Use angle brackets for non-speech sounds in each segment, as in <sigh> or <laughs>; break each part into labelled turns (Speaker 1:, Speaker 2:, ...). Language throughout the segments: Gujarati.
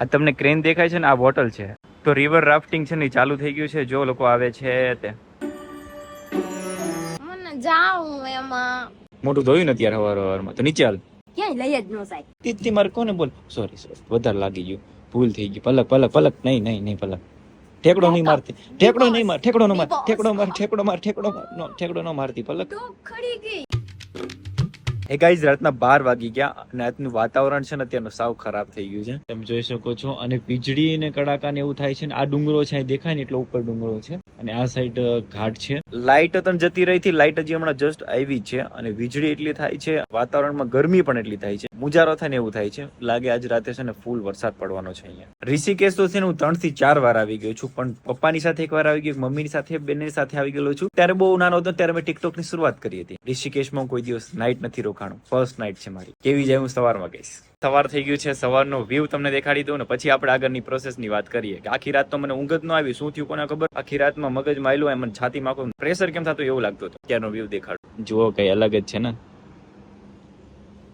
Speaker 1: આ તમને ક્રેન દેખાય છે ને આ બોટલ છે. તો રિવર રાફ્ટિંગ છે ને ચાલુ થઈ ગયું છે જો લોકો આવે છે તે.
Speaker 2: મને જાઉં એમાં.
Speaker 1: મોટું ધોયું ને અત્યારે હવાર હવારમાં. તો નીચે હાલ.
Speaker 2: ક્યાંય લઈ જ ન જાય.
Speaker 1: તીતી મારે કોને બોલ સોરી સોરી વધારે લાગી ગયું. ભૂલ થઈ ગઈ. પલક પલક પલક. નહીં નહીં નહીં પલક. ઠેકડો નહીં મારતી. ઠેકડો નહીં માર ઠેકડો ન માર ઠેકડો માર ઠેકડો માર ઠેકડો માર નો ઠેકડો ન મારતી પલક.
Speaker 2: તો ખડી ગઈ.
Speaker 1: એ ગાઈઝ રાતના બાર વાગી ગયા અને આજનું વાતાવરણ છે ને અત્યારનું સાવ ખરાબ થઈ ગયું છે. તમે જોઈ શકો છો અને વીજળી ને કડાકા ને એવું થાય છે ને આ ડુંગરો છે દેખાય ને એટલો ઉપર ડુંગરો છે અને આ સાઈડ ઘાટ છે. લાઇટ તો જતી રહી હતી લાઇટ હજી હમણાં જસ્ટ આવી જ છે અને વીજળી એટલી થાય છે વાતાવરણમાં ગરમી પણ એટલી થાય છે. મુજારો થાય ને એવું થાય છે. લાગે આજ રાતે છે ને ફૂલ વરસાદ પડવાનો છે અહીંયા. ઋષિકેશ તો છે ને હું ત્રણથી ચાર વાર આવી ગયો છું, પણ પપ્પાની સાથે એક વાર આવી ગયો મમ્મીની સાથે બેનની સાથે આવી ગયેલો છું. ત્યારે બહુ નાનો હતો, ત્યારે મેં ટિકટોકની શરૂઆત કરી હતી. ઋષિકેશમાં કોઈ દિવસ નાઇટ નથી રોકાણું. ફર્સ્ટ નાઇટ છે મારી. કેવી જાય હું સવારમાં ગઈશ. સવાર થઈ ગયું છે, સવારનો વ્યૂ તમને દેખાડી દઉં ને પછી આપણે આગળની પ્રોસેસની વાત કરીએ. કે આખી રાત તો મને ઊંઘ જ ન આવી, શું થયું કોને ખબર? આખી રાતમાં મગજ માયલું એમ છાતીમાં માખું પ્રેશર કેમ થતું એવું લાગતું હતું. ત્યારનો વ્યૂ દેખાડું. જુઓ કઈ અલગ જ છે ને.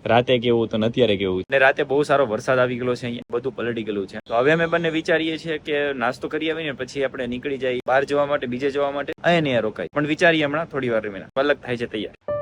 Speaker 1: રાતે કેવું તો અત્યારે કેવું અને રાતે બહુ સારો વરસાદ આવી ગયેલો છે અહીંયા, બધું પલટી ગયેલું છે. તો હવે અમે બંને વિચારીએ છીએ કે નાસ્તો કરી આવીને પછી આપણે નીકળી જઈએ બહાર જવા માટે, બીજે જવા માટે. અહીંયા રોકાય. પણ વિચારીએ હમણાં થોડી વાર અલગ થાય છે તૈયાર.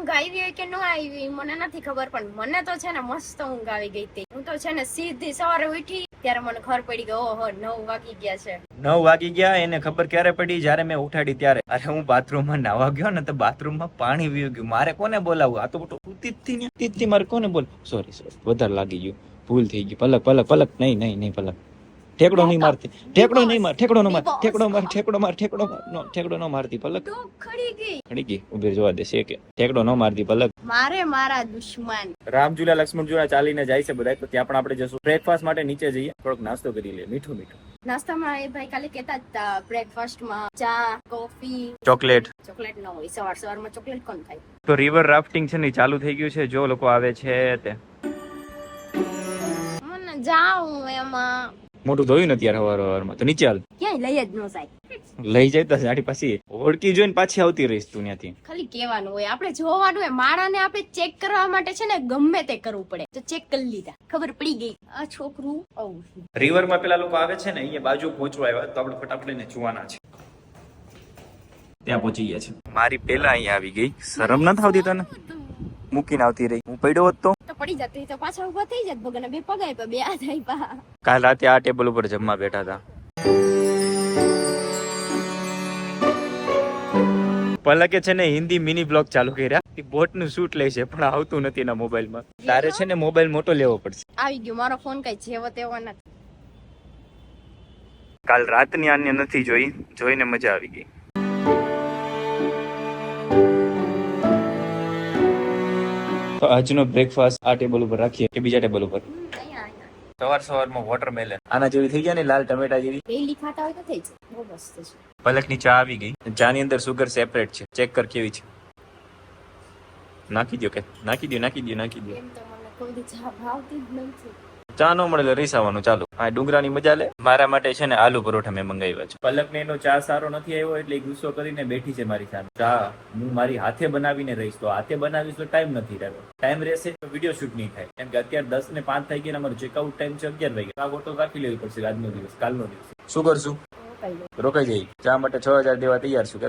Speaker 2: ઊંઘ આવી હોય કે ન આવી મને નથી ખબર, પણ મને તો છે ને મસ્ત ઊંઘ આવી ગઈ હતી. હું તો છે ને સીધી સવારે ઉઠી, ત્યારે મને ખબર પડી કે ઓહો, નવ વાગી ગયા છે.
Speaker 1: નવ વાગી ગયા, એને ખબર ક્યારે પડી? જ્યારે મેં ઉઠાડી ત્યારે. અરે, હું બાથરૂમમાં નાવા ગયો ને તો બાથરૂમમાં પાણી વી ગયું. મારે કોને બોલાવવું? આ તો મોટો મારે કોને બોલ સોરી સોરી વધારે લાગી ગયું. ભૂલ થઈ ગઈ પલક પલક પલક. નહીં નહીં નહીં, પલક. ઠેકડો નહીં મારતી. ઠેકડો નહીં માર ઠેકડો ન માર ઠેકડો માર ઠેકડો માર ઠેકડો નો ઠેકડો ન મારતી પલક.
Speaker 2: ખડી ગઈ.
Speaker 1: ખડી ગઈ. ઊભી જોવા દે છે કે ઠેકડો ન મારતી પલક.
Speaker 2: મારે મારા દુશ્મન.
Speaker 1: રામજુલા લક્ષ્મણજુલા ચાલીને જાય છે બધા તો ત્યાં પણ આપણે જશું. બ્રેકફાસ્ટ માટે નીચે જઈએ. થોડોક નાસ્તો કરી લે મીઠું મીઠું.
Speaker 2: નાસ્તામાં એ ભાઈ કાલે કહેતા હતા બ્રેકફાસ્ટમાં ચા કોફી
Speaker 1: ચોકલેટ.
Speaker 2: ચોકલેટ ન હોય. સવાર સવારમાં ચોકલેટ કોણ ખાય?
Speaker 1: તો રિવર રાફ્ટિંગ છે ને ચાલુ થઈ ગયું છે. જો લોકો આવે છે તે.
Speaker 2: જાઉં એમાં.
Speaker 1: મોટું ધોયું ને ત્યારે હવાર હવારમાં. તો નીચે હાલ.
Speaker 2: ક્યાંય લઈ જ ન જાય.
Speaker 1: લઈ જાય તો સાડી પાછી ઓળખી જોઈને પાછી આવતી રહીશ તું ત્યાંથી.
Speaker 2: ખાલી કહેવાનું હોય આપણે જોવાનું હોય માળાને આપણે ચેક કરવા માટે છે ને ગમે તે કરવું પડે. તો ચેક કરી લીધા. ખબર પડી ગઈ. આ છોકરું આવું રિવર
Speaker 1: રિવરમાં પેલા લોકો આવે છે ને અહીંયા બાજુ પહોંચવા આવ્યા. તો આપણે ફટાફટ લઈને જોવાના છે. ત્યાં પહોંચી ગયા છે. મારી પેલા અહીંયા આવી ગઈ. શરમ ન આવતી તને? મૂકીને આવતી રહી. હું પડ્યો હોત
Speaker 2: પડી જાત તો પાછા ઊભા થઈ જાત ભગવાન બે પગ આપ્યા બે હાથ આપ્યા.
Speaker 1: કાલ રાતે આ ટેબલ ઉપર જમવા બેઠા હતા. પલકે છે ને હિન્દી મિની બ્લોગ ચાલુ કર્યા. બોટનું શૂટ લે છે પણ આવતું નથી એના મોબાઈલમાં. તારે છે ને મોબાઈલ મોટો લેવો પડશે.
Speaker 2: આવી ગયો મારો ફોન કઈ જેવો તેવો નથી.
Speaker 1: કાલ રાતની આને નથી જોઈ જોઈને મજા આવી ગઈ. તો આજનો બ્રેકફાસ્ટ આ ટેબલ ઉપર રાખીએ કે બીજા ટેબલ ઉપર? સવાર સવારમાં વોટરમેલન આના જેવી થઈ ગયા ને લાલ ટમેટા જેવી?
Speaker 2: ડેલી ખાતા હોય તો થઈ જાય. બહુ મસ્ત છે.
Speaker 1: પલકની ચા આવી ગઈ. ચાની અંદર સુગર સેપરેટ છે. ચેક કર કેવી છે. નાખી દો કે નાખી દો નાખી દો નાખી દો
Speaker 2: એમ તો મને કોઈ ચા ભાવતી જ નથી.
Speaker 1: ચા નો મળે એટલે રીસાવાનું ચાલુ. હા ડુંગરાની મજા લે. મારા માટે છે ને આલુ પરોઠા મેં મંગાવ્યા છે. પલકને એનો ચા સારો નથી આવ્યો એટલે ગુસ્સો કરીને બેઠી છે મારી સામે. ચા હું મારી હાથે બનાવીને રહીશ તો હાથે બનાવીશ તો ટાઈમ નથી રહ્યો ટાઈમ રહેશે તો વીડિયો શૂટ નહીં થાય. કેમ કે અત્યારે દસ ને પાંચ થઈ ગયા ને અમારો ચેકઆઉટ ટાઈમ છે અગિયાર વાગે આ ગોટો રાખી લેવી પડશે આજનો દિવસ કાલનો દિવસ. શું કરશું?
Speaker 2: કઈ
Speaker 1: રોકાઈ જઈ ચા માટે છ હજાર દેવા તૈયાર છું કે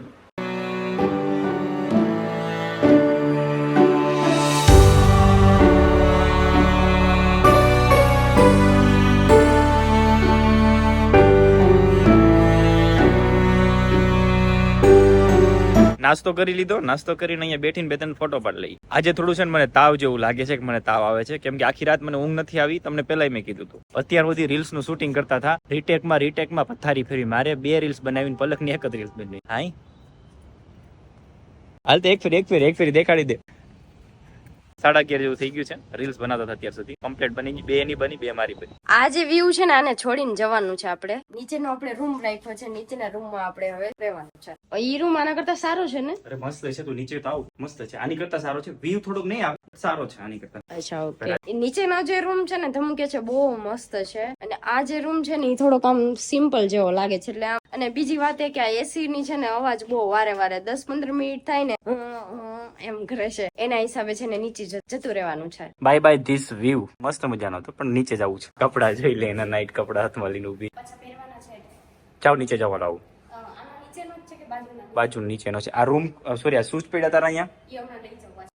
Speaker 1: નાસ્તો કરી લીધો. નાસ્તો કરીને અહીંયા બેઠીને બે ત્રણ ફોટો પાડી લઈ. આજે થોડું છે ને મને તાવ જેવું લાગે છે કે મને તાવ આવે છે. કેમ કે આખી રાત મને ઊંઘ નથી આવી. તમને પહેલાંય મેં કીધું હતું. અત્યાર સુધી રીલ્સનું શૂટિંગ કરતા હતા. રીટેકમાં રીટેકમાં પથારી ફેરી મારે બે રીલ્સ બનાવીને પલકની એક જ રીલ્સ બની. હાઈ હાલ તો એક ફેરી એક ફેરી એક ફેરી દેખાડી દે. સાડા અગિયાર જેવું થઈ ગયું છે. રીલ્સ બનાવતા હતા અત્યાર સુધી. કમ્પ્લીટ બની ગઈ. બે એની બની બે મારી બની.
Speaker 2: આ જે વ્યૂ છે ને આને છોડીને જવાનું છે આપણે. નીચેનો આપણે રૂમ રાખ્યો છે. નીચેના રૂમમાં આપણે હવે રહેવાનું છે. ઈ રૂમ આના કરતા સારો છે ને?
Speaker 1: અરે મસ્ત છે તું નીચે તો આવ. મસ્ત છે. આની કરતા સારો છે. વ્યૂ થોડોક નહીં આવે સારો છે આની કરતા.
Speaker 2: અચ્છા ઓકે નીચેનો જે રૂમ છે ને ધમકે છે બહુ મસ્ત છે. અને આ જે રૂમ છે ને એ થોડોક આમ સિમ્પલ જેવો લાગે છે. એટલે આમ અને બીજી વાત એ કે આ એસી ની છે ને અવાજ બહુ વારે વારે દસ પંદર મિનિટ થાય ને એમ કરે છે. એના હિસાબે છે ને નીચે જ- જતું રહેવાનું છે.
Speaker 1: બાય બાય ધીસ વ્યૂ મસ્ત મજાનો હતો પણ નીચે જવું છે. કપડા જોઈ લે એના નાઈટ કપડા હાથમાં લઈને ઊભી.
Speaker 2: પાછા
Speaker 1: ચાવ નીચે જવા લાવું. બાજુ નીચેનો છે. આ રૂમ સોરી આ શૂઝ પડ્યા તારા અહીંયા?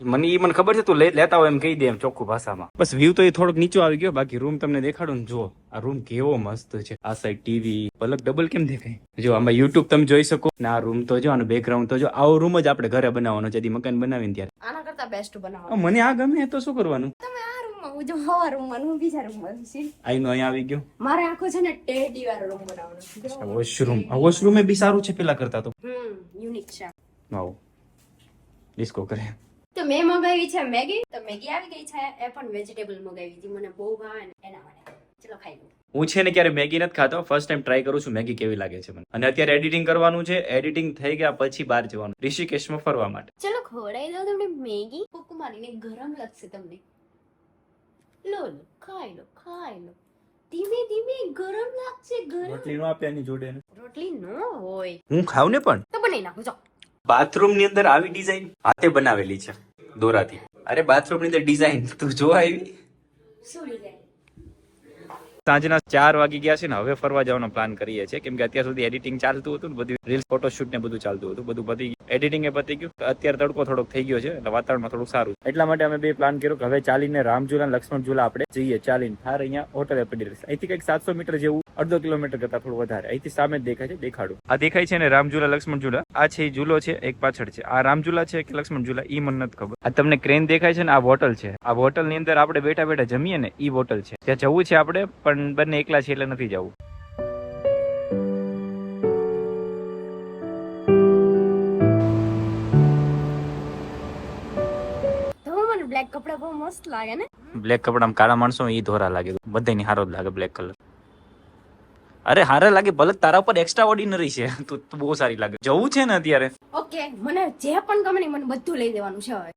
Speaker 1: મને ઈ મને ખબર છે તું લે- લેતા હોય એમ કહી દે એમ ચોખ્ખું ભાષામાં. બસ વ્યૂ તો એ થોડોક નીચો આવી ગયો બાકી રૂમ તમને દેખાડું ને જો આ રૂમ કેવો મસ્ત છે. આ સાઈડ ટીવી પલક ડબલ કેમ દેખાય? જો આમાં યુટ્યુબ તમે જોઈ શકો. ને આ રૂમ તો જો આનો બેકગ્રાઉન્ડ તો જો આવો રૂમ જ આપણે ઘરે બનાવવાનો છે મકાન બનાવીને ત્યારે.
Speaker 2: આના કરતા બેસ્ટ બનાવો
Speaker 1: મને આ ગમે તો શું કરવાનું?
Speaker 2: તમે આ રૂમમાં હું જો હવા રૂમમાં હું બીજા રૂમમાં છું.
Speaker 1: આઈનો અહીંયા આવી ગયો.
Speaker 2: મારે આખો છે ને ટેડી વાળો રૂમ બનાવવાનો
Speaker 1: વોશરૂમ આ વોશરૂમ એ બી સારું છે પેલા કરતા તો.
Speaker 2: હમ યુનિક છે.
Speaker 1: ડિસ્કો કરે.
Speaker 2: તો મેં મગાવી છે મેગી. તો મેગી આવી ગઈ છે. એ પણ વેજીટેબલ મગાવી હતી. મને બહુ ભાવે ને એના માટે. ચલો ખાઈ લો
Speaker 1: હું છે ને ક્યારે મેગી નથી ખાતો. ફર્સ્ટ ટાઈમ ટ્રાય કરું છું મેગી કેવી લાગે છે મને. અને અત્યારે એડિટિંગ કરવાનું છે. એડિટિંગ થઈ ગયા પછી બહાર જવાનું. ઋષિકેશમાં ફરવા માટે.
Speaker 2: ચલો ખવડાવી દઉં તમને મેગી. કુકુમારીને ગરમ લાગશે તમને. લો લો ખાઈ લો ખાઈ લો. ધીમે ધીમે ગરમ લાગશે ગરમ.
Speaker 1: નો આપે એની જોડે
Speaker 2: રોટલી નો હોય.
Speaker 1: હું ખાવ ને પણ?
Speaker 2: તો બનાવી નાખું જો.
Speaker 1: બાથરૂમની અંદર આવી ડિઝાઇન હાથે બનાવેલી છે. દોરાથી. અરે બાથરૂમની ડિઝાઇન તું જોવા આવી. સાંજના ચાર વાગી ગયા છે ને હવે ફરવા જવાનો પ્લાન કરીએ છીએ. કેમ કે અત્યાર સુધી એડિટિંગ ચાલતું હતું ને બધું રીલ્સ ફોટોશૂટ ને બધું ચાલતું હતું. બધું પતી ગયું. એડિટિંગ એ પતી ગયું. અત્યારે તડકો થોડોક થઈ ગયો છે એટલે વાતાવરણમાં થોડું સારું એટલા માટે અમે બે પ્લાન કર્યો કે હવે ચાલીને રામઝુલા અને લક્ષ્મણ ઝુલા આપણે જઈએ. ચાલીને. થાર અહીંયા હોટલ પડી રહેશે અહીંથી કંઈક સાતસો મીટર જેવું અડધો કિલોમીટર કરતા થોડું વધારે. અહીંથી સામે જ દેખાય છે દેખાડું. આ દેખાય છે ને રામઝુલા લક્ષ્મણ ઝુલા. આ છે ઈ ઝૂલો છે એક પાછળ છે. આ રામઝુલા છે કે લક્ષ્મણ ઝુલા ઈ મને નથી ખબર. આ તમને ક્રેન દેખાય છે ને આ બોટલ છે. આ હોટલની અંદર આપણે બેઠા બેઠા જમીએ ને ઈ બોટલ છે. ત્યાં જવું છે આપણે પણ બંને એકલા છે એટલે નથી જવું.
Speaker 2: બ્લેક કપડા બહુ મસ્ત લાગે ને.
Speaker 1: બ્લેક કપડામાં કાળા માણસો એ ધોરા લાગે. બધાની હારો જ લાગે બ્લેક કલર અરે હારે લાગે ભલે તારા પર એક્સ્ટ્રા ઓર્ડિનરી છે. <laughs> તું તો બહુ સારી લાગે. જવું છે ને અત્યારે?
Speaker 2: ઓકે મને જે પણ ગમે ને મને બધું લઈ દેવાનું છે હવે?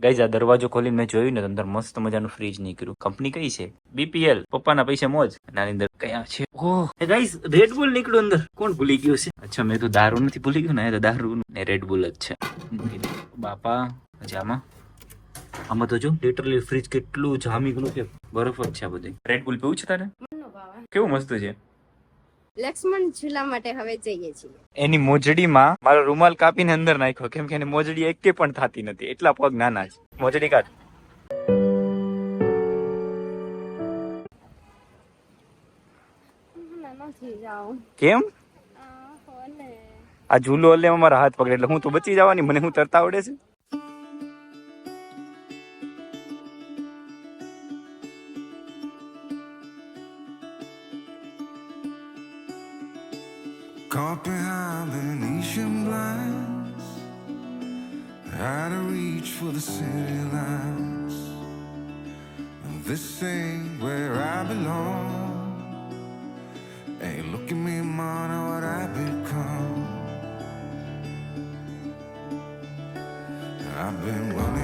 Speaker 1: ગાઈઝ આ દરવાજો ખોલી મેં જોયું ને અંદર મસ્ત મજાનું ફ્રીજ નીકળ્યું. કંપની કઈ છે? બીપીએલ પપ્પાના પૈસે મોજ. નાની અંદર કયા છે? ઓહ. ગાઈઝ રેડ બુલ નીકળ્યું અંદર. કોણ ભૂલી ગયું છે? અચ્છા મેં તો દારૂ નથી ભૂલી ગયું ને એ તો દારૂ ને રેડ બુલ જ છે. બાપા મજામાં? આમાં તો જો લિટરલી ફ્રીજ કેટલું જામી ગયું છે બરફ જ છે બધી. રેડ બુલ પીવું છે તારે?
Speaker 2: ભાવે
Speaker 1: કેવું મસ્ત છે?
Speaker 2: લક્ષ્મણ ઝૂલા માટે હવે જઈએ છીએ.
Speaker 1: એની મોજડીમાં મારો રૂમાલ કાપીને અંદર નાખ્યો કેમ કે એની મોજડી એકે પણ થતી નથી એટલા પગ નાના છે. મોજડી કાઢ. કેમ? આ ઝૂલો એટલે મારા હાથ પકડે એટલે હું તો બચી જવાની મને હું તરતા આવડે છે?
Speaker 3: Reach for the city lights. This ain't where I belong. Hey, look at me, man, what I've become. I've been running.